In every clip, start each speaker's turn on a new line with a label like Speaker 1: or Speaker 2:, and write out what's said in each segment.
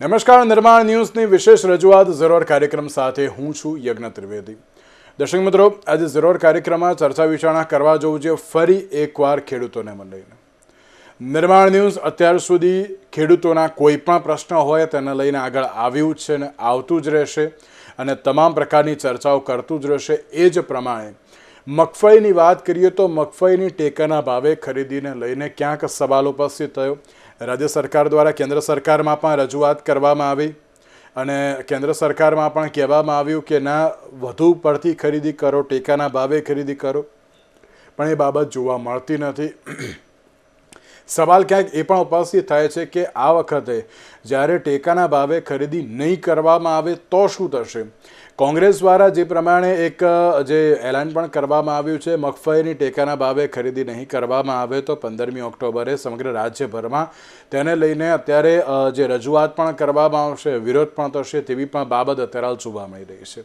Speaker 1: નમસ્કાર, નિર્માણ ન્યૂઝની વિશેષ રજૂઆત ઝરોર કાર્યક્રમ સાથે હું છું યજ્ઞ ત્રિવેદી. દર્શક મિત્રો, આજે ઝરોર કાર્યક્રમમાં ચર્ચા વિચારણા કરવા જવું છે ફરી એકવાર ખેડૂતોને લઈને નિર્માણ ન્યૂઝ અત્યાર સુધી ખેડૂતોના કોઈ પણ પ્રશ્ન હોય તેને લઈને આગળ આવ્યું જ છે ને આવતું જ રહેશે અને તમામ પ્રકારની ચર્ચાઓ કરતું જ રહેશે એ જ પ્રમાણે. મગફળીની વાત કરીએ તો મગફળીની ટેકાના ભાવે ખરીદીને લઈને ક્યાંક સવાલ ઉપસ્થિત થયો. રાજ્ય સરકાર દ્વારા કેન્દ્ર સરકારમાં પણ રજૂઆત કરવામાં આવી અને કેન્દ્ર સરકારમાં પણ કહેવામાં આવ્યું કે ના, વધુ પડતી ખરીદી કરો, ટેકાના ભાવે ખરીદી કરો. પણ એ બાબત જોવા મળતી નથી. સવાલ ક્યાંક એ પણ ઉપસ્થિત થાય છે કે આ વખતે જ્યારે ટેકાના ભાવે ખરીદી નહીં કરવામાં આવે તો શું થશે? કોંગ્રેસ દ્વારા જે પ્રમાણે એક જે એલાન પણ કરવામાં આવ્યું છે, મગફળીની ટેકાના ભાવે ખરીદી નહીં કરવામાં આવે તો પંદરમી ઓક્ટોબરે સમગ્ર રાજ્યભરમાં તેને લઈને અત્યારે જે રજૂઆત પણ કરવામાં આવશે, વિરોધ પણ થશે તેવી પણ બાબત અત્યારે જોવા મળી રહી છે.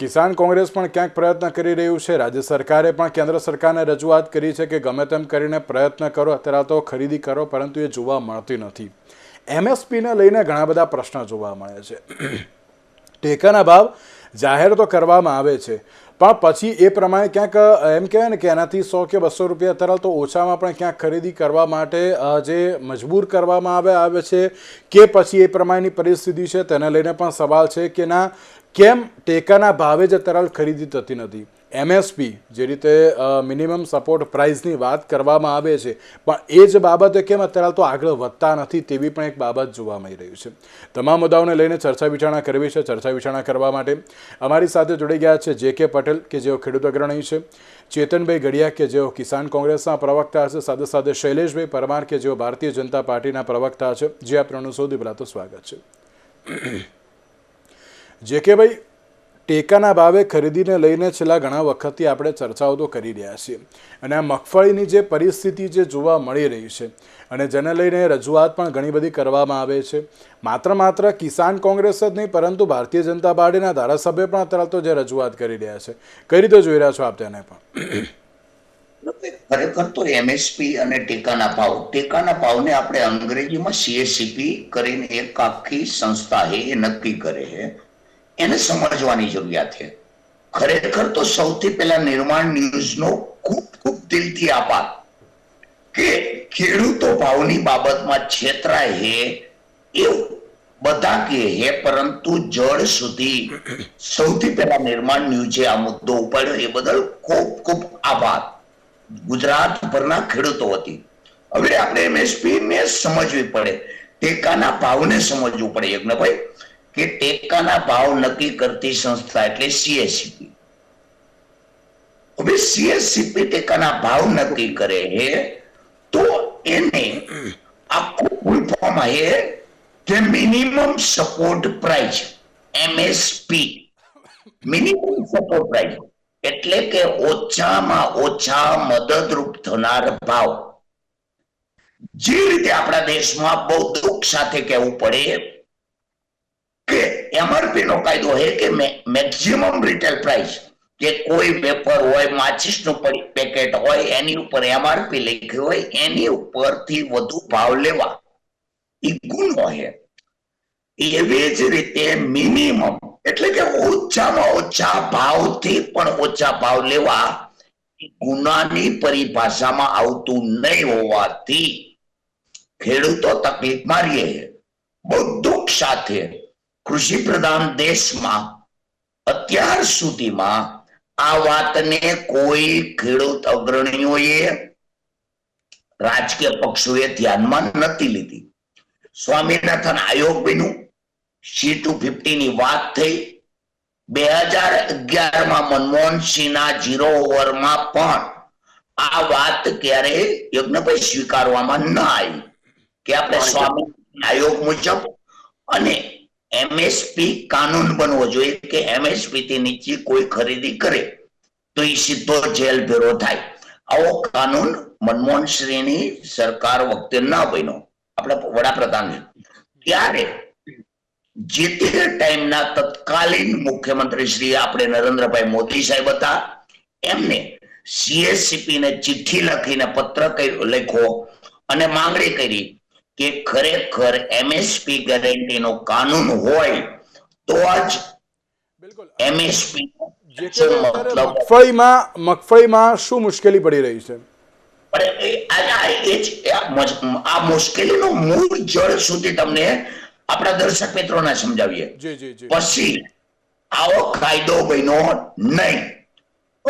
Speaker 1: કિસાન કોંગ્રેસ પણ ક્યાંક પ્રયત્ન કરી રહ્યું છે. રાજ્ય સરકારે પણ કેન્દ્ર સરકારને રજૂઆત કરી છે કે ગમે તેમ કરીને પ્રયત્ન કરો, અત્યારે તો ખરીદી કરો, પરંતુ એ જોવા મળતી નથી. એમએસપીને લઈને ઘણા બધા પ્રશ્નો જોવા મળે છે. ટેકાના ભાવ જાહેર તો કરવામાં આવે છે. પણ પછી એ પ્રમાણે ક્યાંક, એમ કહેવાય ને કે એનાથી સો કે બસો રૂપિયા તરલ તો ઓછામાં પણ ક્યાંક ખરીદી કરવા માટે જે મજબૂર કરવામાં આવે આવે છે કે પછી એ પ્રમાણેની પરિસ્થિતિ છે તેને લઈને પણ સવાલ છે કે ના, કેમ ટેકાના ભાવે જ તરલ ખરીદી થતી નથી? એમએસપી જે રીતે મિનિમમ સપોર્ટ પ્રાઇસની વાત કરવામાં આવે છે, પણ એ જ બાબતે કેમ અત્યારે તો આગળ વધતા નથી તેવી પણ એક બાબત જોવા મળી રહ્યું છે. તમામ મુદ્દાઓને લઈને ચર્ચા વિચારણા કરવી છે, ચર્ચા વિચારણા કરવા માટે અમારી સાથે જોડાઈ ગયા છે જે કે પટેલ, કે જેઓ ખેડૂત અગ્રણી છે, ચેતનભાઈ ગઢિયા, કે જેઓ કિસાન કોંગ્રેસના પ્રવક્તા છે, સાથે સાથે શૈલેષભાઈ પરમાર, કે જેઓ ભારતીય જનતા પાર્ટીના પ્રવક્તા છે, જે આપનું સૌથી પહેલાં તો સ્વાગત છે. જે કે ભાઈ ટેકાના ભાવે ખરીદીને લઈને છેલ્લા ઘણા વખતથી આપણે ચર્ચાઓ તો કરી રહ્યા છીએ. અને આ મગફળીની જે પરિસ્થિતિ જે જોવા મળી રહી છે અને જેને લઈને રજૂઆત પણ ઘણી બધી કરવામાં આવે છે. માત્ર માત્ર કિસાન કોંગ્રેસ જ નહીં, પરંતુ ભારતીય જનતા પાર્ટીના ધારાસભ્ય પણ અત્યારે તો જે રજૂઆત કરી રહ્યા છે. કઈ રીતે જોઈ રહ્યા છો આપ તેને પણ?
Speaker 2: ખરેખર તો એમએસપી અને ટેકાના ભાવ, ટેકાના ભાવને આપણે અંગ્રેજીમાં સીએસીપી કરીને એક આખી સંસ્થા એ નક્કી કરે છે. એને સમજવાની જરૂરિયાત છે. ખરેખર તો સૌથી પહેલા નિર્માણ ન્યૂઝનો ખૂબ ખૂબ દિલથી આભાર કે ખેડૂતો ભાવની બાબતમાં છેતરાય હે એવું બધા કે હે, પરંતુ જળ સુધી સૌથી પહેલા નિર્માણ ન્યૂઝે આ મુદ્દો ઉપાડ્યો. એ બદલ ખૂબ ખૂબ આભાર. ગુજરાત ભરના ખેડૂતો હતી હવે આપણે એમએસપી ને સમજવી પડે. ટેકાના ભાવને સમજવું પડે યજ્ઞભાઈ. કે ટેકાના ભાવ નક્કી કરતી સંસ્થા એટલે સીએસસીપી હવે સીએસસીપી ટેકાના ભાવ નક્કી કરે છે તો એને આખું ફૂલ ફોર્મ છે કે minimum support price MSP minimum support price એટલે કે ઓછામાં ઓછા મદદરૂપ થનાર ભાવ. જે રીતે આપણા દેશમાં બહુ દુઃખ સાથે કહેવું પડે કે એમઆરપી નો કાયદો છે કે મેક્સિમમ રિટેલ પ્રાઇસ કે કોઈ પેપર હોય માચિસનું પેકેટ હોય, એની ઉપર એમઆરપી લખી હોય, એની ઉપરથી વધુ ભાવ લેવા. એ ગુનો છે એવી જ રીતે મિનિમમ એટલે કે ઓછામાં ઓછા ભાવથી પણ ઓછા ભાવ લેવા ગુનાની પરિભાષામાં આવતું નહીં હોવાથી ખેડૂતો તકલીફ મારીએ બહુ દુઃખ સાથે કૃષિ પ્રધાન દેશમાં અત્યાર સુધીમાં આ વાતને કોઈ ખેડૂત અગ્રણીઓએ રાજકીય પક્ષોએ ધ્યાનમાં નથી લીધી. સ્વામિનાથન આયોગ બન્યું સી ટુ ની વાત થઈ. બે હજાર અગિયારમાં મનમોહનસિંહના જીરો ઓવરમાં પણ આ વાત ક્યારે યજ્ઞભાઈ સ્વીકારવામાં ન આવી. કે આપણે સ્વામી આયોગ મુજબ અને એમએસપી કાનૂન બનવો જોઈએ કે એમએસપી થી નીચે કોઈ ખરીદી કરે, તો એ સીધો જેલ ભેરો થાય. આવો કાનૂન મનમોહન સરકાર વખતે ન બન્યો. આપણે વડાપ્રધાન. ત્યારે જે તે ટાઈમના તત્કાલીન મુખ્યમંત્રી શ્રી આપણે નરેન્દ્રભાઈ મોદી સાહેબ હતા, એમને સીએસસીપી ને ચિઠ્ઠી લખીને પત્ર લખ્યો અને માંગણી કરી કે ખરેખર એમએસપી ગેરંટીનો કાનૂન હોય તો જ
Speaker 1: બિલકુલ.
Speaker 2: એમએસપી
Speaker 1: મગફળીમાં મગફળીમાં શું મુશ્કેલી પડી રહી છે?
Speaker 2: આ- મુશ્કેલીનું મૂળ જળ સુધી તમને આપણા દર્શક મિત્રોને સમજાવીએ. પછી આવો કાયદો બન્યો નહીં.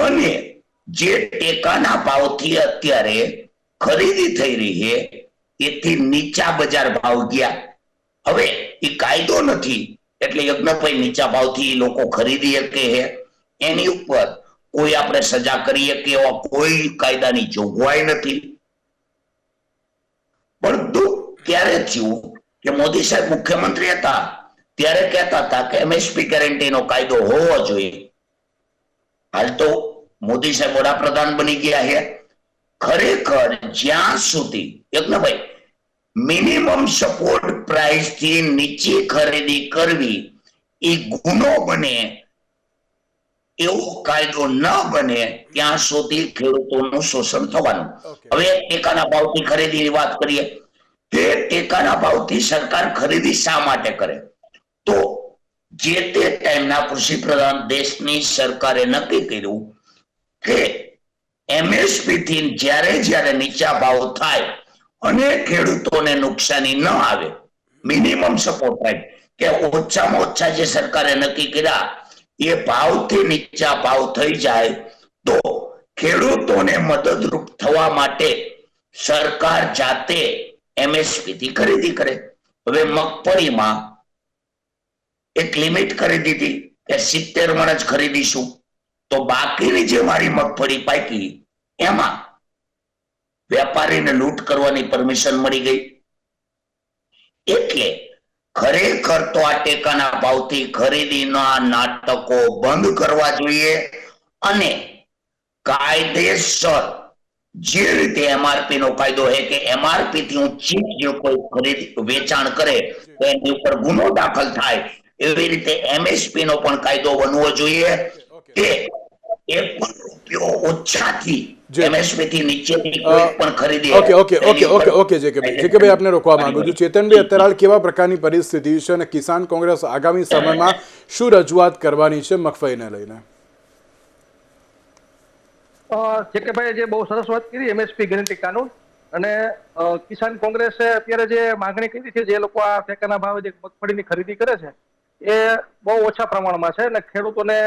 Speaker 2: અને જે ટેકાના ભાવથી અત્યારે ખરીદી થઈ રહી છે એથી નીચા બજાર ભાવ ગયા. હવે એ કાયદો નથી. એટલે યજ્ઞભાઈ નીચા ભાવથી લોકો ખરીદી શકે છે. એની ઉપર કોઈ આપણે સજા કરીએ કે એવા કોઈ કાયદાની જોગવાઈ નથી. બધું ક્યારે થયું કે મોદી સાહેબ મુખ્યમંત્રી હતા. ત્યારે કહેતા હતા કે એમએસપી ગેરંટીનો કાયદો હોવો જોઈએ. હાલ તો મોદી સાહેબ વડાપ્રધાન બની ગયા છે. ખરેખર જ્યાં સુધી યજ્ઞભાઈ મિનિમમ સપોર્ટ પ્રાઇસથી નીચે ખરીદી કરવી એ ગુનો બને એવો કાયદો ન બને ત્યાં સુધી ખેડૂતોનું શોષણ થવાનું. હવે ટેકાના ભાવથી ખરીદીની વાત કરીએ કે ટેકાના ભાવથી સરકાર ખરીદી શા માટે કરે? તો જે તે ટાઈમના કૃષિ પ્રધાન દેશની સરકારે નક્કી કર્યું કે એમએસપી થી જ્યારે જ્યારે નીચા ભાવ થાય અને ખેડૂતોને નુકસાની ન આવે મિનિમમ સપોર્ટ પ્રાઇસ કે ઓછામાં ઓછા જે સરકારે નક્કી કર્યા, એ ભાવથી નીચા ભાવ થઈ જાય, તો ખેડૂતોને મદદરૂપ થવા માટે સરકાર જાતે એમએસપી થી ખરીદી કરે. હવે મગફળીમાં એક લિમિટ કરી દીધી કે સિત્તેર મણ જ ખરીદીશું. તો બાકીની જે મારી મગફળી પાકી, એમાં વેપારીને લૂંટ કરવાની પરમિશન મળી ગઈ. એટલે ખરેખર તો આ ટેકાના ભાવથી ખરીદીના નાટકો બંધ કરવા જોઈએ અને કાયદેસર જે રીતે એમઆરપી નો કાયદો છે કે એમઆરપી થી ઊંચી જો કોઈ ખરીદ, વેચાણ કરે, તો એની ઉપર ગુનો દાખલ થાય. એવી રીતે એમએસપી નો પણ કાયદો બનવો જોઈએ. કે એક પણ રૂપિયો ઓછાથી એમએસપી થી નીચેની કોઈ પણ ખરીદી
Speaker 1: okay okay okay okay okay જે કે ભાઈ જે કે ભાઈ આપને રોકવા માંગુ છું. ચેતનભાઈ અત્યારે કેવા પ્રકારની પરિસ્થિતિ છે અને કિસાન કોંગ્રેસ આગામી સમયમાં શું રજૂઆત કરવાની છે મગફળીને લઈને?
Speaker 3: અ, જે કે ભાઈ જે બહુ સરસ વાત કરી એમએસપી ગેરંટી કાનૂન. અને કિસાન કોંગ્રેસે અત્યારે જે માંગણી કરી છે જે લોકો આ ટેકાના ભાવે જે મગફળીની ખરીદી કરે છે એ બહુ ઓછા પ્રમાણમાં છે અને ખેડૂતોને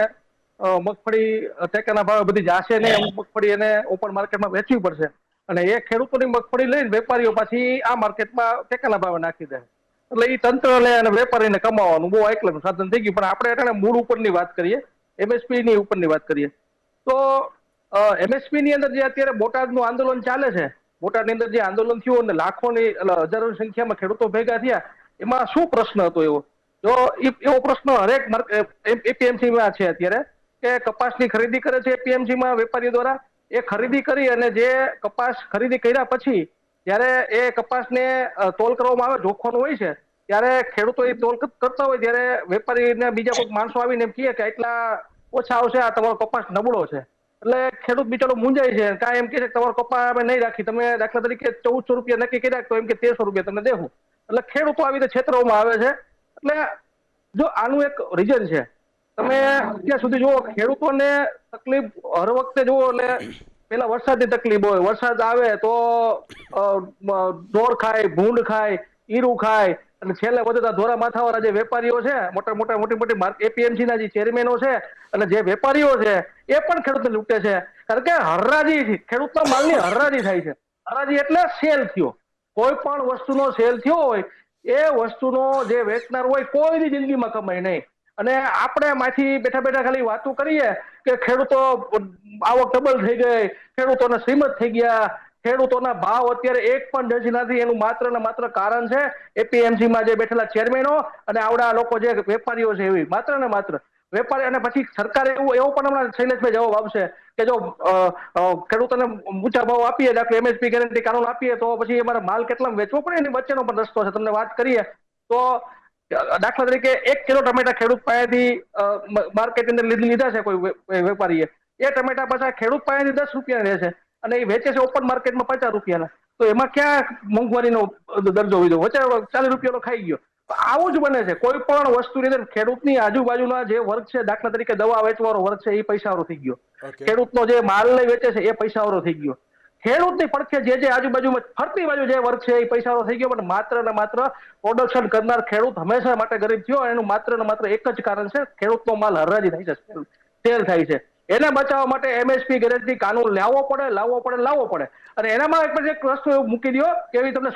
Speaker 3: મગફળી ટેકાના ભાવે બધી જાશે નહીં, અમુક મગફળી એને ઓપન માર્કેટમાં વેચવી પડશે. અને એ ખેડૂતોની મગફળી લઈને વેપારીઓ પાછી આ માર્કેટમાં ટેકાના ભાવે નાખી દે. એટલે એ તંત્ર લે અને વેપારીને કમાવાનું. બહુ એકલનું સાધન થઈ ગયું. પણ આપણે એટલે મૂળ ઉપરની વાત કરીએ એમએસપી ની ઉપરની વાત કરીએ. તો એમએસપી ની અંદર જે અત્યારે બોટાદનું આંદોલન ચાલે છે, બોટાદની અંદર જે આંદોલન થયું અને લાખોની હજારોની સંખ્યામાં ખેડૂતો ભેગા થયા, એમાં શું પ્રશ્ન હતો એવો? જો એવો પ્રશ્ન હરેક એપીએમસી માં છે અત્યારે. કે કપાસની ખરીદી કરે છે પીએમજીમાં વેપારી દ્વારા, એ ખરીદી કરી અને જે કપાસ ખરીદી કર્યા પછી, જ્યારે એ કપાસને તોલ કરવામાં આવે, જોખવાનું હોય છે, ત્યારે ખેડૂતો એ તોલ કરતા હોય, ત્યારે વેપારીને બીજા કોઈ માણસો આવીને એમ કહે કે એટલા ઓછા આવશે, આ તમારો કપાસ નબળો છે. એટલે ખેડૂત બિચારો મૂંઝાય છે, કાંઈ એમ કહે છે તમારો કપાસ અમે નહીં રાખી, તમે દાખલા તરીકે ચૌદસો રૂપિયા નક્કી કર્યા, તો એમ કે તેરસો રૂપિયા તમને દેવું એટલે ખેડૂતો આવી રીતે છેતરવામાં આવે છે. એટલે જો આનું એક રીઝન છે તમે અત્યાર સુધી જુઓ, ખેડૂતોને તકલીફ હર વખતે જુઓ, એટલે પેલા વરસાદની તકલીફ હોય. વરસાદ આવે તો ઢોર ખાય, ભૂંડ ખાય, ઈરું ખાય, અને છેલ્લે વધતા ધોરા માથાવાળા જે વેપારીઓ છે, મોટા મોટા, મોટી મોટી એપીએમસી ના જે ચેરમેનો છે, અને જે વેપારીઓ છે, એ પણ ખેડૂતને લૂંટે છે. કારણ કે હરરાજી. ખેડૂતના માલની હરરાજી થાય છે. હરાજી એટલે સેલ થયો. કોઈ પણ વસ્તુનો સેલ થયો હોય, એ વસ્તુનો જે વેચનાર હોય, કોઈની જિંદગીમાં કમાય નહીં. અને આપણે માંથી બેઠા બેઠા ખાલી વાતો કરીએ કે ખેડૂતો આવક ડબલ થઈ ગઈ, ખેડૂતોને શ્રીમત થઈ ગયા, ખેડૂતોના ભાવ અત્યારે એક પણ ડજ નથી, એનું માત્ર ને માત્ર કારણ છે એપીએમસી માં જે બેઠેલા ચેરમેનો અને આવડા લોકો જે વેપારીઓ છે એવી, માત્ર ને માત્ર. વેપારી અને પછી સરકારે એવું, એવો પણ હમણાં શૈલેષભાઈ જવાબ આપશે કે જો ખેડૂતોને ઊંચા ભાવ આપીએ દાખલા એમએસપી ગેરંટી કાનૂન આપીએ તો પછી અમારે માલ કેટલામાં વેચવો પડે એની વચ્ચેનો પણ રસ્તો છે. તમને વાત કરીએ તો દાખલા તરીકે એક કિલો ટમેટા ખેડૂત પાસેથી માર્કેટની અંદર લીધી લીધા છે કોઈ વેપારીએ. એ ટમેટા પાછા ખેડૂત પાસેથી દસ રૂપિયા રહે છે અને એ વેચે છે ઓપન માર્કેટમાં પચાસ રૂપિયાના. તો એમાં ક્યાં મોંઘવારીનો દરજ્જો વધ્યો વચ્ચે ચાલીસ રૂપિયાનો ખાઈ ગયો. આવું જ બને છે. કોઈ પણ વસ્તુની અંદર ખેડૂતની આજુબાજુના જે વર્ગ છે દાખલા તરીકે દવા વેચવાનો વર્ગ છે એ પૈસાવાળો થઈ ગયો. ખેડૂતનો જે માલ લઈ વેચે છે એ પૈસાવાળો થઈ ગયો. ખેડૂતની પડખે જે જે આજુબાજુમાં ફરતી બાજુ જે વર્ગ છે એ પૈસાનો થઈ ગયો, પણ માત્ર ને માત્ર પ્રોડક્શન કરનાર ખેડૂત હંમેશા માટે ગરીબ થયો, એનું માત્ર ને માત્ર એક જ કારણ છે, ખેડૂતનો માલ હરાજી થાય છે, તેલ થાય છે. એને બચાવવા માટે એમએસપી ગેરંટી કાનૂન લાવવો પડે લાવવો પડે લાવવો પડે. અને એનામાં એક પછી એક વસ્તુ એવું મૂકી દો કે એવી તમને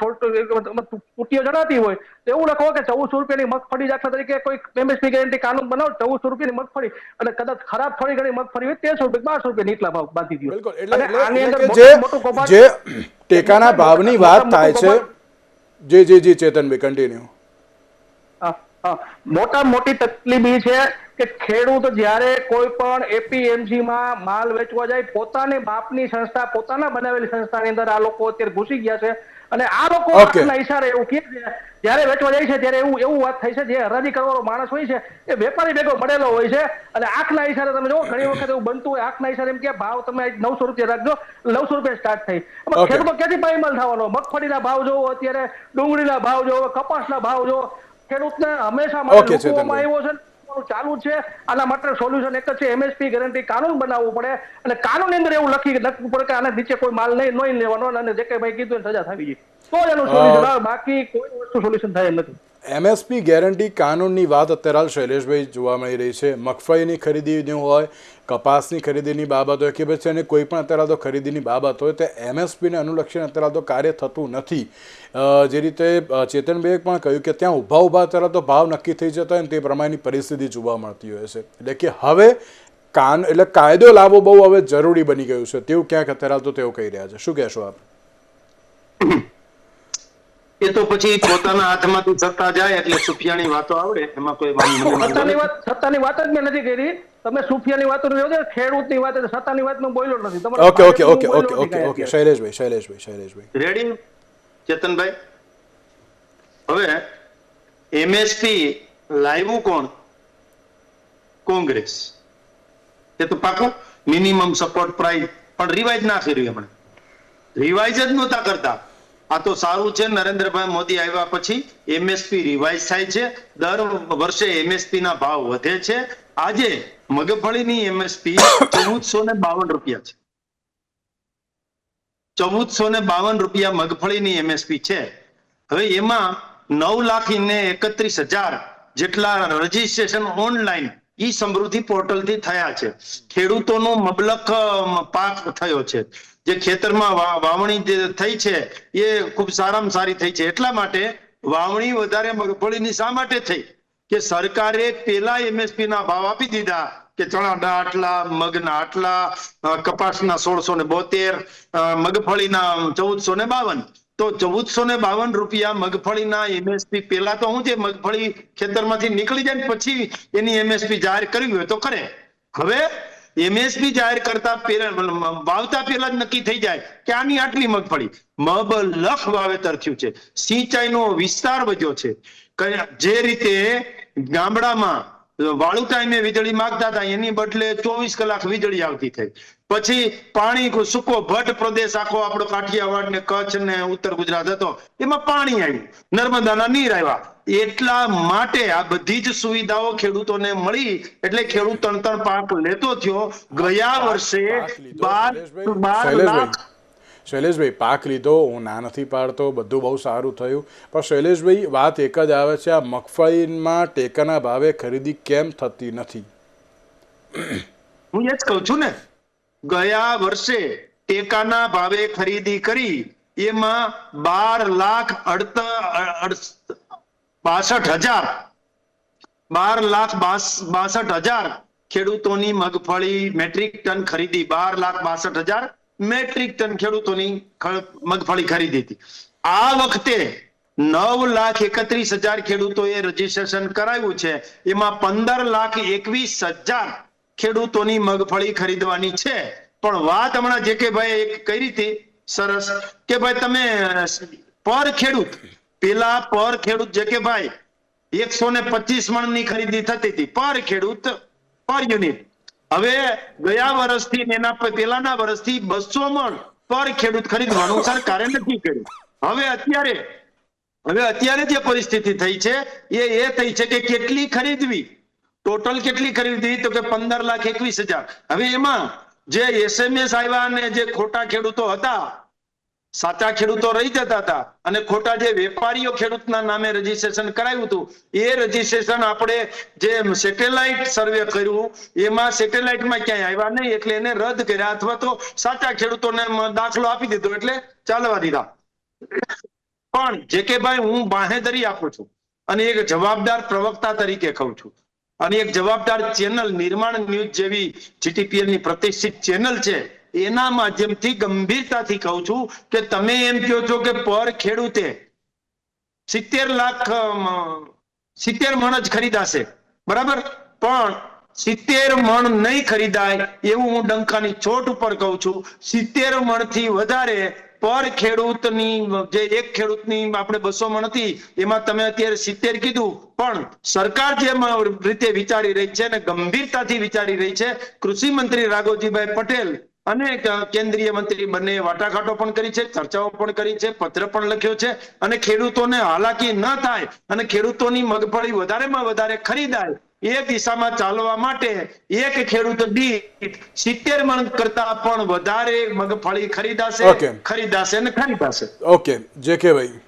Speaker 3: તૂટીઓ જણાતી હોય તો એવું લખો કે ચૌદસો રૂપિયાની મગફળી દાખલા તરીકે કોઈ એમએસપી ગેરંટી કાનૂન બનાવો ચૌદસો રૂપિયાની મગફળી અને કદાચ ખરાબ થોડી ઘણી મગફળી હોય તેરસો રૂપિયા બારસો રૂપિયા નીચલા ભાવ બાંધી દો આની અંદર
Speaker 1: જે ટેકાના ભાવની વાત થાય છે જી જી જી ચેતનભાઈ કન્ટિન્યુ
Speaker 3: હા, હા. મોટામાં મોટી તકલીફ એ છે કે ખેડૂત જ્યારે કોઈ પણ એપીએમસી માં માલ વેચવા જાય પોતાની બાપની સંસ્થા પોતાના બનાવેલી સંસ્થાની અંદર આ લોકો અત્યારે ઘૂસી ગયા છે. અને આ લોકો. આંખના એવું કહે છે જ્યારે વેચવા જાય છે ત્યારે એવું એવું વાત થાય છે જે હરાજી કરવાનો માણસ હોય છે એ વેપારી ભેગો મળેલો હોય છે. અને આંખના ઇશારે તમે જો ઘણી વખત એવું બનતું હોય આંખના ઇશારે એમ કે ભાવ તમે નવસો રૂપિયા રાખજો નવસો રૂપિયા સ્ટાર્ટ થઈ. ખેડૂતો ક્યાંથી પાયમાલ થવાનો? મગફળીના ભાવ જોવો અત્યારે ડુંગળીના ભાવ જોવો કપાસના ભાવ જોવો. ખેડૂતને હંમેશા માટે લૂંટવામાં આવ્યો છે ચાલુ છે. આના માટે સોલ્યુશન એક જ છે એમએસપી ગેરંટી કાનૂન બનાવવું પડે. અને કાનૂનની અંદર એવું લખી લખવું પડે કે આના નીચે કોઈ માલ નહીં નહીં લેવાનો અને જે કઈ ભાઈ કીધું સજા થવી જોઈએ. તો જ એનું સોલ્યુશન આવે. બાકી કોઈ વસ્તુ સોલ્યુશન થાય એમ નથી.
Speaker 1: એમએસપી ગેરંટી કાનૂનની વાત અત્યારે હાલ શૈલેષભાઈ જોવા મળી રહી છે. મગફળીની ખરીદીની હોય, કપાસની ખરીદીની બાબત હોય કે પછી અને કોઈ પણ અત્યારે તો ખરીદીની બાબત હોય, તો એમએસપીને અનુલક્ષીને અત્યારે તો કાર્ય થતું નથી. જે રીતે ચેતનભાઈએ પણ કહ્યું કે ત્યાં ઊભા ઊભા અત્યારે તો ભાવ નક્કી થઈ જતા હોય તે પ્રમાણેની પરિસ્થિતિ જોવા મળતી હોય છે. એટલે કે હવે કાન, એટલે કાયદો લાવવો બહુ હવે જરૂરી બની ગયું છે. તેવું ક્યાંક અત્યારે તો તેઓ કહી રહ્યા છે. શું કહેશો આપ?
Speaker 4: એ તો પછી પોતાના હાથમાંથી સત્તા જાય એટલે સુફિયાની વાતો આવડે. એમાં કોઈ વાંધો
Speaker 3: સત્તાની વાત સત્તાની વાત જ મેં નથી કરી. તમે સુફિયાની વાતો ખેડૂતની વાત સત્તાની વાત મેં બોલ્યો નથી. તમારે
Speaker 1: okay okay okay okay okay okay Shaileshbhai Shaileshbhai Shaileshbhai.
Speaker 4: Ready Chetanbhai? હવે એમએસપી લાવ્યું કોણ? કોંગ્રેસ. એ તો પાકું મિનિમમ સપોર્ટ પ્રાઇસ પણ રિવાઇઝ ના કર્યું એમણે. રિવાઇઝ જ નહોતા કરતા. આ તો સારું છે. નરેન્દ્રભાઈ મોદી આવ્યા પછી એમએસપી રિવાઇઝ થાય છે. દર વર્ષે એમએસપી ના ભાવ વધે છે. આજે મગફળીની એમએસપી ચૌદસો ને બાવન રૂપિયા છે. ચૌદસો ને બાવન રૂપિયા મગફળીની એમએસપી છે. હવે એમાં નવ લાખ ને એકત્રીસ હજાર જેટલા રજીસ્ટ્રેશન ઓનલાઈન ઈ સમૃદ્ધિ પોર્ટલથી થયા છે. ખેડૂતોનો મબલક પાક થયો છે. જે ખેતરમાં વાવણી થઈ છે, એ ખૂબ સારામાં સારી થઈ છે. એટલા માટે વાવણી વધારે મગફળીની શા માટે થઈ? કે સરકારે પેલા એમએસપી ના ભાવ આપી દીધા કે ચણાના આટલા, મગના આટલા કપાસના સોળસો ને બોતેર મગફળીના ચૌદસો ને બાવન. તો ચૌદસો ને બાવન રૂપિયા મગફળીના એમએસપી પેલા તો હું છે, મગફળી ખેતરમાંથી નીકળી જાય પછી એની એમએસપી જાહેર કરવી હોય તો કરે. હવે એમએસપી જાહેર કરતા વાવતા પહેલા જ નક્કી થઈ જાય કે આની આટલી મગફળી. મબલખ વાવેતર થયું છે. સિંચાઈનો વિસ્તાર વધ્યો છે. જે રીતે ગામડામાં વાળુ ટાઈમે વીજળી માંગતા હતા, એની બદલે ચોવીસ કલાક વીજળી આવતી થઈ. પછી પાણી સૂકો ભટ્ટ પ્રદેશ આખો આપણો કાઠિયાવાડ ને કચ્છ ને ઉત્તર ગુજરાત હતો. એમાં પાણી આવ્યું. નર્મદાના નીર આવ્યા. એટલા માટે આ બધી જ સુવિધાઓ ખેડૂતોને મળી. એટલે ખેડૂત ત્રણ ત્રણ પાક લેતો થયો. ગયા વર્ષે બાર બાર લાખ
Speaker 1: શૈલેષભાઈ પાક લીધો. હું ના નથી પાડતો. બધું બહુ સારું થયું. પણ શૈલેષભાઈ વાત એક જ આવે છે આ મગફળીમાં ટેકાના ભાવે ખરીદી કેમ થતી નથી?
Speaker 4: હું એ જ કહું છું ને. ગયા વર્ષે ટેકાના ભાવે ખરીદી કરી, એમાં બાર લાખ બાસઠ હજાર, બાર લાખ બાસઠ હજાર ખેડૂતોની મગફળી મેટ્રિક ટન ખરીદી, બાર લાખ બાસઠ હજાર મેટ્રિક ટન ખેડૂતોની મગફળી ખરીદી હતી. આ વખતે નવ લાખ એકત્રીસ હજાર ખેડૂતોએ રજીસ્ટ્રેશન કરાવ્યું છે. એમાં પંદર લાખ એકવીસ હજાર ખેડૂતોની મગફળી ખરીદવાની છે. પણ વાત હમણાં જે કે ભાઈ એક કરી હતી, સરસ, કે ભાઈ તમે, પર ખેડૂત, પેલા પર ખેડૂત જે કે ભાઈ એકસો ને પચીસ મણની ખરીદી થતી હતી, પર ખેડૂત, પર યુનિટ. હવે ગયા વર્ષથી એના પેલાના વર્ષથી બસો મણ પર ખેડૂત ખરીદવાનું સરકારે નથી કર્યું. હવે અત્યારે હવે અત્યારે જે પરિસ્થિતિ થઈ છે, એ એ થઈ છે કે કેટલી ખરીદવી? ટોટલ કેટલી ખરીદી તો કે પંદર લાખ એકવીસ હજાર. હવે એમાં જે એસએમએસ આવ્યા અને જે ખોટા ખેડૂતો હતા, સાચા ખેડૂતો રહી જતા હતા અને ખોટા જે વેપારીઓ ખેડૂતના નામે રજીસ્ટ્રેશન કરાવ્યું હતું, એ રજીસ્ટ્રેશન આપણે જે સેટેલાઇટ સર્વે કર્યું, એમાં સેટેલાઇટમાં ક્યાંય આવ્યા નહીં, એટલે એને રદ કર્યા અથવા તો સાચા ખેડૂતોને દાખલો આપી દીધો, એટલે ચાલવા દીધા. પણ જે કે ભાઈ હું બાહેધરી આપું છું અને એક જવાબદાર પ્રવક્તા તરીકે કહું છું. અને એક જવાબદાર ચેનલ, નિર્માણ ન્યૂઝ જેવી જીટીપીએલની પ્રતિષ્ઠિત ચેનલ છે, એના માધ્યમથી ગંભીરતાથી કહું છું કે તમે એમ કહો છો કે પર ખેડૂતે સિત્તેર લાખ સિત્તેર મણ જ ખરીદાશે. બરાબર? પણ સિત્તેર મણ નહીં ખરીદાય એવું હું ડંકાની ચોટ ઉપર કહું છું. સિત્તેર મણથી વધારે પર ખેડૂતની જે એક ખેડૂતની આપણે બસોમાં નથી, એમાં તમે અત્યારે સિત્તેર કીધું. પણ સરકાર જે રીતે વિચારી રહી છે અને ગંભીરતાથી વિચારી રહી છે, કૃષિ મંત્રી રાઘવજીભાઈ પટેલ અને કેન્દ્રીય મંત્રી બંને વાટાઘાટો પણ કરી છે, ચર્ચાઓ પણ કરી છે, પત્ર પણ લખ્યો છે અને ખેડૂતોને હાલાકી ન થાય અને ખેડૂતોની મગફળી વધારેમાં વધારે ખરીદાય એ દિશામાં ચાલવા માટે એક ખેડૂત દીઠ સિત્તેર મણ કરતા પણ વધારે મગફળી ખરીદાશે. ખરીદાશે અને ખરીદાશે.
Speaker 1: ઓકે જે કે ભાઈ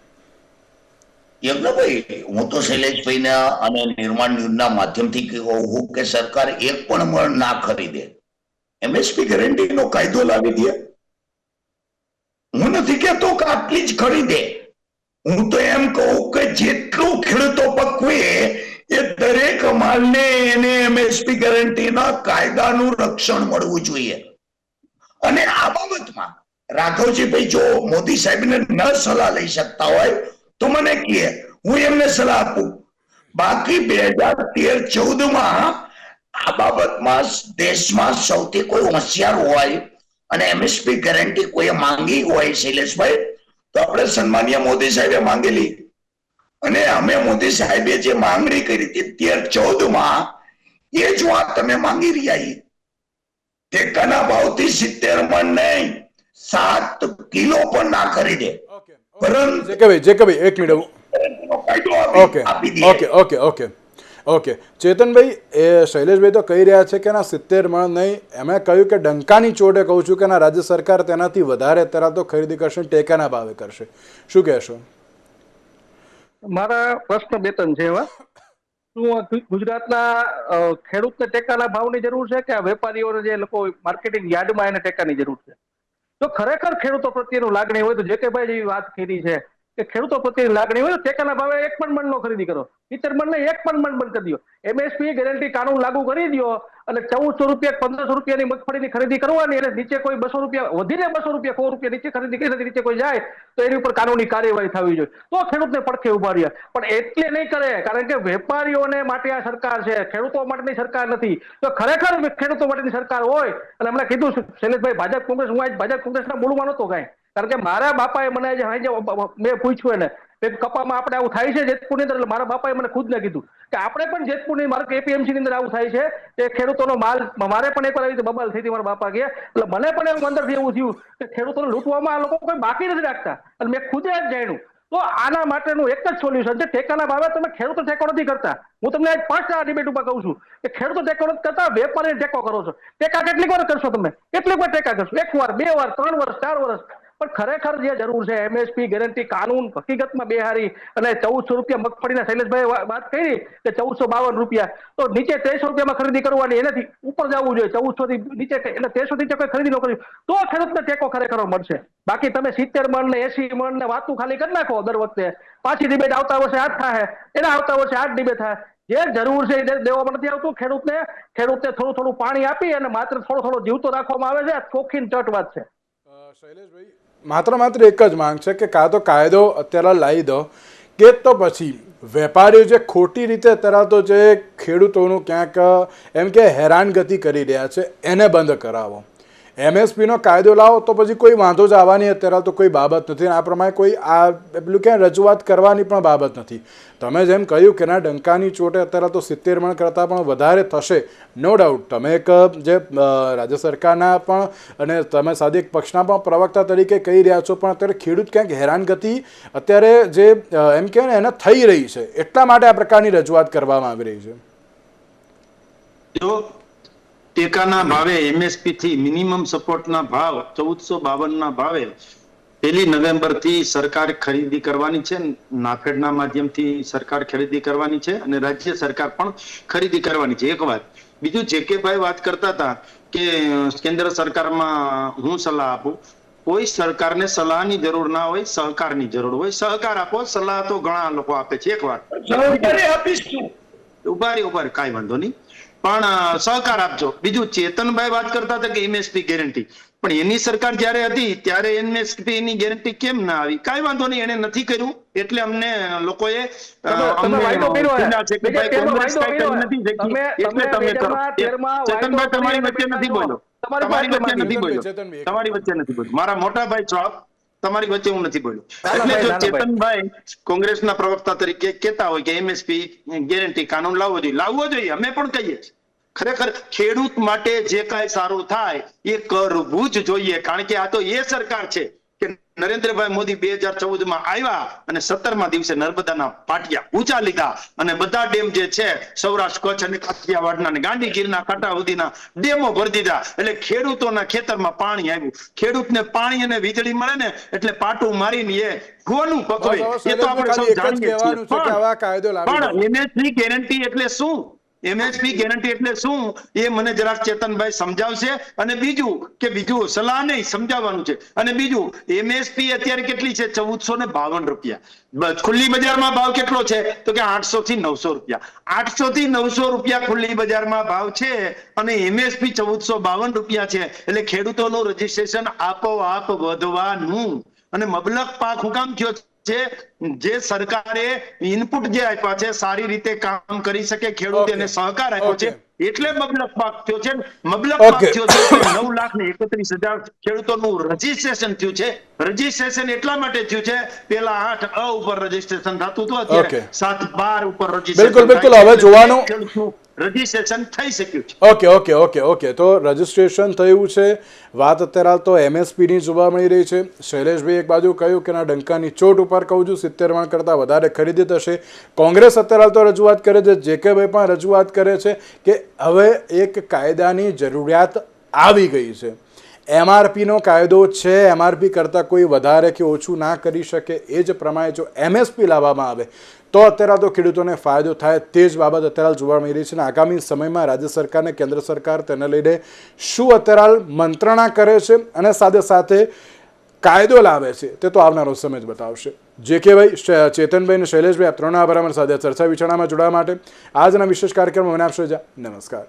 Speaker 2: યજ્ઞભાઈ હું તો શૈલેષભાઈના અને નિર્માણ ન્યૂઝના માધ્યમથી કહું કે સરકાર એક પણ મણ ના ખરીદે. એમએસપી ગેરંટીનો કાયદો લાવી દે. હું નથી કેતો કે આટલી જ ખરીદે. હું તો એમ કહું કે જેટલું ખેડૂતો પકવે એ દરેક માલને એને એમએસપી ગેરંટીના કાયદાનું રક્ષણ મળવું જોઈએ. અને આ બાબતમાં રાઘવજીભાઈ જો મોદી સાહેબને ન સલાહ લઈ શકતા હોય, તો મને કહે, હું એમને સલાહ આપું. બાકી બે હજાર તેર ચૌદમાં આ બાબતમાં દેશમાં સૌથી કોઈ હોશિયાર હોય અને એમએસપી ગેરંટી કોઈએ માંગી હોય, શૈલેષભાઈ, તો આપણે સન્માનીય મોદી સાહેબે માંગેલી. અને અમે મોદી સાહેબે જે માંગણી કરી હતી તેર ચૌદમાં એ જ વાત તમે માંગી રહ્યા ટેકાના ભાવથી સિત્તેર મણ નહીં સાત કિલો પણ ના ખરીદે. પરંતુ
Speaker 1: જે કે જે કે એક મિનિટ ઓકે
Speaker 2: દે
Speaker 1: okay okay okay okay Chetanbhai એ શૈલેષભાઈ તો કહી રહ્યા છે કે ના સિત્તેર મણ નહીં. એમણે કહ્યું કે ડંકાની ચોટે કહું છું કે ના રાજ્ય સરકાર તેનાથી વધારે તરા તો ખરીદી કરશે ને ટેકાના ભાવે કરશે. શું કહેશો?
Speaker 3: મારા પ્રશ્ન બે ત્રણ છે એવા. શું ગુજરાતના ખેડૂતને ટેકાના ભાવની જરૂર છે કે વેપારીઓને જે લોકો માર્કેટિંગ યાર્ડમાં એને ટેકાની જરૂર છે? તો ખરેખર ખેડૂતો પ્રત્યેનું લાગણી હોય તો જે કે ભાઈ જેવી વાત કરી છે કે ખેડૂતો પ્રત્યેની લાગણી હોય ટેકાના ભાવે એક પણ મણનો ખરીદી કરો. સિત્તેર મણ એક પણ મણ બંધ કરી દો. એમએસપી ગેરંટી કાનૂન લાગુ કરી દો અને ચૌદસો રૂપિયા પંદરસો રૂપિયાની મગફળીની ખરીદી કરવાની એટલે નીચે કોઈ બસો રૂપિયા, વધીને બસો રૂપિયા, સો રૂપિયા નીચે ખરીદી કરી નીચે કોઈ જાય, તો એની ઉપર કાનૂની કાર્યવાહી થવી જોઈએ. તો ખેડૂતને પડખે ઊભા રહ્યા. પણ એટલે નહીં કરે, કારણ કે વેપારીઓને માટે આ સરકાર છે, ખેડૂતો માટેની સરકાર નથી. તો ખરેખર ખેડૂતો માટેની સરકાર હોય, અને હમણાં કીધું શૈલેષભાઈ, ભાજપ કોંગ્રેસ, હું આજ ભાજપ કોંગ્રેસના મૂળમાં નહોતો કાંઈ. કારણ કે મારા બાપાએ મને આજે મેં પૂછ્યું એને કે કપામાં આપણે આવું થાય છે જેતપુરની અંદર? એટલે મારા બાપાએ મને ખુદને કીધું કે આપણે પણ જેતપુરની, મારે એપીએમસી ની અંદર આવું થાય છે કે ખેડૂતોનો માલ, મારે પણ એકવાર આવી બબાલ થઈ હતી, મારા બાપા કે. એટલે મને પણ એવું અંદરથી એવું થયું કે ખેડૂતોને લૂંટવામાં આ લોકો કોઈ બાકી નથી રાખતા. અને મેં ખુદે જ જાણ્યું. તો આના માટેનું એક જ સોલ્યુશન છે. ટેકાના ભાવે તમે ખેડૂતો ટેકો નથી કરતા. હું તમને આજ પાંચ ડિબેટ ઉપર કહું છું કે ખેડૂતો ટેકો નથી કરતા, વેપારીને ટેકો કરો છો. ટેકા કેટલીક વાર કરશો તમે? કેટલીક વાર ટેકા કરશો? એક વાર, બે વાર, ત્રણ વર્ષ ચાર વર્ષ પણ ખરેખર જે જરૂર છે એમએસપી ગેરંટી કાનૂન હકીકતમાં બેહારી અને ચૌદસો રૂપિયા મગફળીના શૈલેષભાઈ વાત કરી કે ચૌદસો બાવન રૂપિયા, તો નીચે ત્રેસો રૂપિયામાં ખરીદી કરવાની, એનાથી ઉપર જવું જોઈએ ચૌદસો થી નીચે એટલે ત્રેસો નીચે કોઈ ખરીદી ન કરવી, તો ખેડૂતને ટેકો ખરેખર મળશે. બાકી તમે સિત્તેર મણ ને એસી મણ ને વાતું ખાલી કરી નાખો દર વખતે, પાછી ડિબેટ આવતા વર્ષે આઠ થાય એના આવતા વર્ષે આઠ ડિબેટ થાય જે જરૂર છે એ દેવામાં નથી આવતું, ખેડૂતને ખેડૂતને થોડું થોડું પાણી આપી અને માત્ર થોડો થોડો જીવતો રાખવામાં આવે છે ચોખ્ખી ચટ વાત છે.
Speaker 1: શૈલેષભાઈ માત્ર માત્ર એક જ માંગ છે કે કાં તો કાયદો અત્યારે લાવી દો, કે તો પછી વેપારીઓ જે ખોટી રીતે અત્યારે તો જે ખેડૂતોનું ક્યાંક એમ કે હેરાનગતિ કરી રહ્યા છે, એને બંધ કરાવો. એમએસપીનો કાયદો લાવો તો પછી કોઈ વાંધો જ આવવાની અત્યારે તો કોઈ બાબત નથી આ પ્રમાણે કોઈ આ પેલું ક્યાંય રજૂઆત કરવાની પણ બાબત નથી. તમે જેમ કહ્યું કે ના ડંકાની ચોટે અત્યારે તો સિત્તેર મણ કરતાં પણ વધારે થશે. નો ડાઉટ તમે એક જે રાજ્ય સરકારના પણ અને તમે સાદી એક પક્ષના પણ પ્રવક્તા તરીકે કહી રહ્યા છો, પણ અત્યારે ખેડૂત ક્યાંક હેરાનગતિ અત્યારે જે એમ કહેવાય ને, એને થઈ રહી છે. એટલા માટે આ પ્રકારની રજૂઆત કરવામાં આવી રહી છે.
Speaker 4: જો ટેકાના ભાવે એમએસપી થી મિનિમમ સપોર્ટના ભાવ ચૌદસો બાવનના ભાવે પહેલી નવેમ્બરથી સરકાર ખરીદી કરવાની છે. નાફેડના માધ્યમથી સરકાર ખરીદી કરવાની છે અને રાજ્ય સરકાર પણ ખરીદી કરવાની છે. એક વાત. બીજું જે કે ભાઈ વાત કરતા હતા કે કેન્દ્ર સરકારમાં હું સલાહ આપું. કોઈ સરકારને સલાહની જરૂર ના હોય સહકારની જરૂર હોય. સહકાર આપો સલાહ તો ઘણા લોકો આપે છે. એક વાત. ઉભારી ઉભારી કાંઈ વાંધો નહીં. પણ સહકાર આપજો. બીજું ચેતનભાઈ વાત કરતા હતા કે એમએસપી ગેરંટી. પણ એની સરકાર જ્યારે હતી ત્યારે એમએસપી ની ગેરંટી કેમ ના આવી? કઈ વાંધો નહીં એને નથી કર્યું. એટલે અમને લોકોએ તમારી વચ્ચે નથી બોલ્યો.
Speaker 3: તમારી
Speaker 4: વચ્ચે નથી બોલ્યો. તમારી વચ્ચે નથી બોલ્યો. મારા મોટા ભાઈ છો તમારી વચ્ચે હું નથી બોલ્યો. એટલે જો ચેતનભાઈ કોંગ્રેસના પ્રવક્તા તરીકે કહેતા હોય કે એમએસપી ગેરંટી કાનૂન લાવવો જોઈએ. લાવવો જોઈએ અમે પણ કહીએ છીએ. ખરેખર ખેડૂત માટે જે કાંઈ સારું થાય એ કરવું જ જોઈએ. કારણ કે આ તો એ સરકાર છે કે નરેન્દ્રભાઈ મોદી બે હજાર ચૌદમાં આવ્યા અને સત્તરમાં દિવસે નર્મદાના પાટિયા ઊંચા લીધા. અને બધા ડેમ જે છે સૌરાષ્ટ્ર કચ્છ અને કાઠિયાવાડના અને ગાંધીગીરના કાંટા સુધીના ડેમો ભરી દીધા. એટલે ખેડૂતોના ખેતરમાં પાણી આવ્યું. ખેડૂતને પાણી અને વીજળી મળે ને એટલે પાટું મારીને એ ગોનું પકવે. એ તો આપણે સૌ જાણીએ છીએ. પણ
Speaker 1: દો.
Speaker 4: ગેરંટી એટલે શું? એમએસપી ગેરંટી એટલે શું? એ મને જરાક ચેતનભાઈ સમજાવશે. અને બીજું કે બીજું સલાહ નહીં, સમજાવવાનું છે. અને બીજું એમએસપી અત્યારે કેટલી છે? ચૌદસો ને બાવન રૂપિયા. ખુલ્લી બજારમાં ભાવ કેટલો છે? તો કે આઠસો થી નવસો રૂપિયા. આઠસો થી નવસો રૂપિયા ખુલ્લી બજારમાં ભાવ છે અને એમએસપી ચૌદસો બાવન રૂપિયા છે. એટલે ખેડૂતોનું રજીસ્ટ્રેશન આપોઆપ વધવાનું. અને મબલક પાક હું કામ થયો છે જે સરકારે ઇનપુટ જે આપ્યા છે સારી રીતે કામ કરી શકે ખેડૂત એને સહકાર આપ્યો છે એટલે મબલક પાક થયો છે. મબલક પાક થયો છે નવ લાખ ને એકત્રીસ હજાર ખેડૂતોનું રજીસ્ટ્રેશન થયું છે. રજીસ્ટ્રેશન એટલા માટે થયું છે પેલા આઠ અ ઉપર રજીસ્ટ્રેશન થતું હતું અત્યારે સાત બાર ઉપર રજીસ્ટ્રેશન
Speaker 1: બિલકુલ, બિલકુલ. હવે જોવાનું-
Speaker 4: રજીસ્ટ્રેશન થઈ શક્યું છે.
Speaker 1: ઓકે ઓકે ઓકે ઓકે તો રજિસ્ટ્રેશન થયું છે. વાત અત્યારે હાલ તો એમએસપીની જોવા મળી રહી છે. શૈલેષભાઈ એક બાજુ કહ્યું કે ના, ડંકાની ચોટ ઉપર કહું છું, સિત્તેર મણ કરતાં વધારે ખરીદી થશે. કોંગ્રેસ અત્યારે હાલ તો રજૂઆત કરે છે. જે કે ભાઈ પણ રજૂઆત કરે છે કે હવે એક કાયદાની જરૂરિયાત આવી ગઈ છે. એમઆરપીનો કાયદો છે, એમઆરપી કરતાં કોઈ વધારે કે ઓછું ના કરી શકે, એ જ પ્રમાણે જો એમએસપી લાવવામાં આવે તો અત્યારે તો ખેડૂતોને ફાયદો થાય તે જ બાબત અત્યારે જોવા મળી રહી છે અને આગામી સમયમાં રાજ્ય સરકાર અને કેન્દ્ર સરકાર તેને લઈને શું અત્યારે મંત્રણા કરે છે અને સાથે સાથે કાયદો લાવે છે તે તો આવનારો સમય જ બતાવશે. જે કે ભાઈ ચેતનભાઈ અને શૈલેષભાઈ, આપ ત્રણ આભાર. સાથે ચર્ચા વિચારણામાં જોડાવા માટે આજના વિશેષ કાર્યક્રમમાં મને આપશો જા નમસ્કાર.